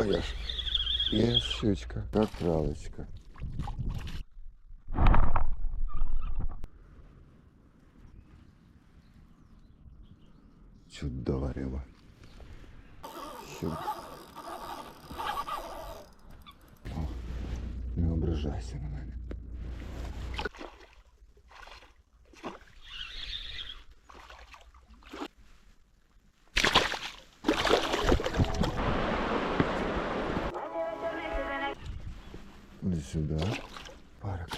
А я ж. Є щучка, як кралечка. Чудова риба. Щук. О, не ображайся на мене. Иди сюда. Парк.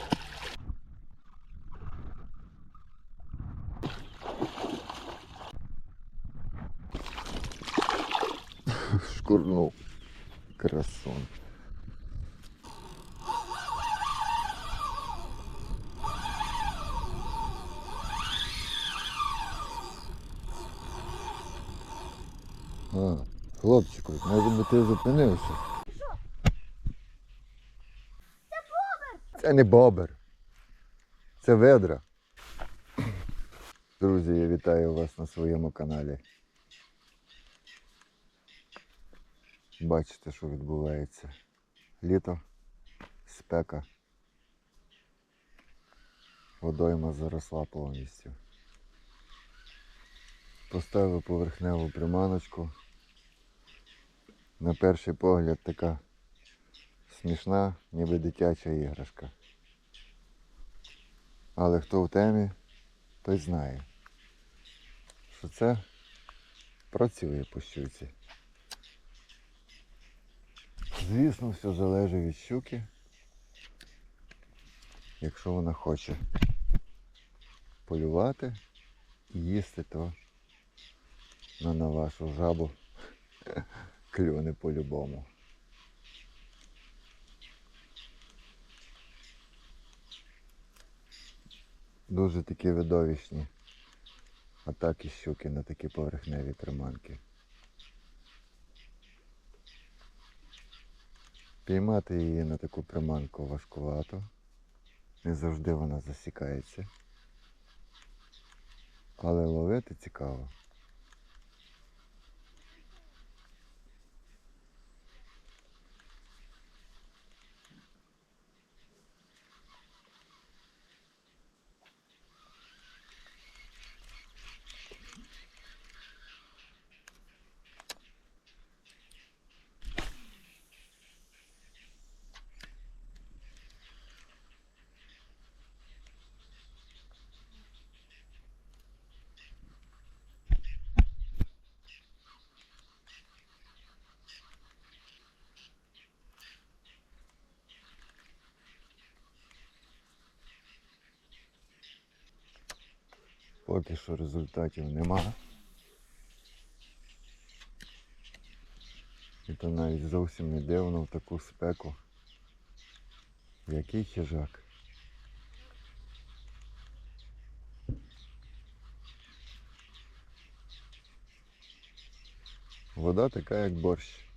Шкурнул. Красон. А, хлопчику, може би ти зупинився? Це не бобер. Це ведра. Друзі, я вітаю вас на своєму каналі. Бачите, що відбувається. Літо, спека. Водойма заросла повністю. Поставив поверхневу приманочку. На перший погляд така смішна, ніби дитяча іграшка. Але хто в темі, той знає, що це працює по щуці. Звісно, все залежить від щуки, якщо вона хоче полювати і їсти, то на, вашу жабу клюне по-любому. Дуже такі видовищні атаки щуки на такі поверхневі приманки. Піймати її на таку приманку важкувато. Не завжди вона засікається. Але ловити цікаво. Поки що результатів нема. І то навіть зовсім не дивно в таку спеку. Який хижак. Вода така, як борщ.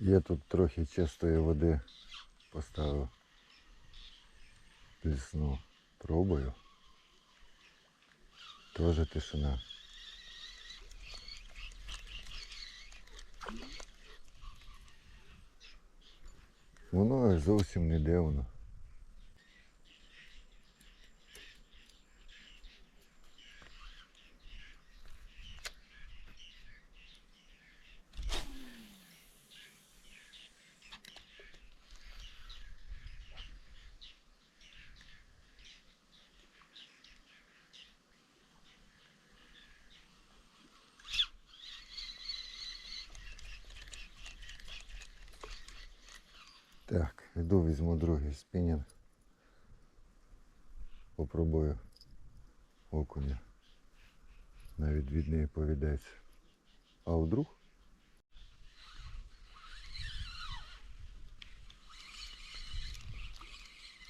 Є тут трохи чистої води. Поставив плісну Пробую. Тоже тишина. Воно зовсім не дивно. Іду візьму другий спінінг. Попробую окуня. На відвідний повідець. А вдруг?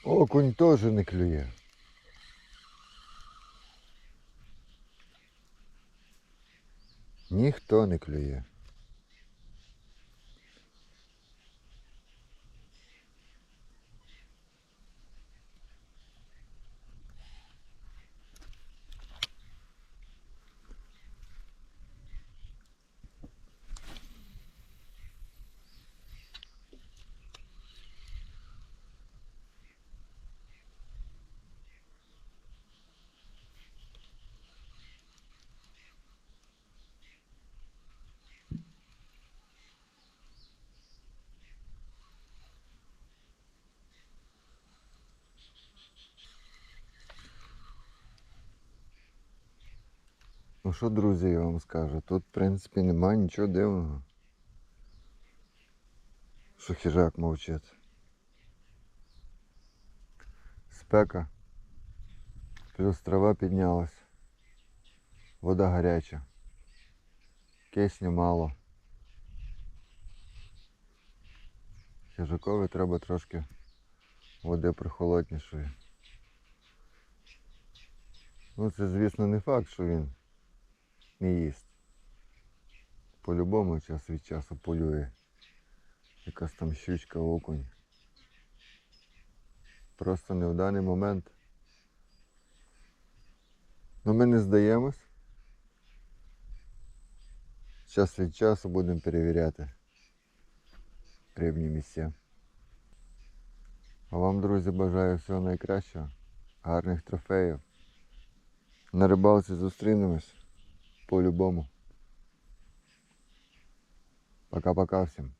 Окунь теж не клює. Ніхто не клює. Ну що, друзі, я вам скажу, тут, в принципі, немає нічого дивного. Що хижак мовчить. Спека. Плюс трава піднялась. Вода гаряча. Кисню мало. Хижакові треба трошки води прохолоднішої. Ну це, звісно, не факт, що він не їсть. По-любому час від часу полює. Якась там щучка, окунь. Просто не в даний момент. Ну ми не здаємось. Час від часу будемо перевіряти рибні місця. А вам, друзі, бажаю всього найкращого, гарних трофеїв. На рибалці зустрінемось по-любому. Пока-пока всім.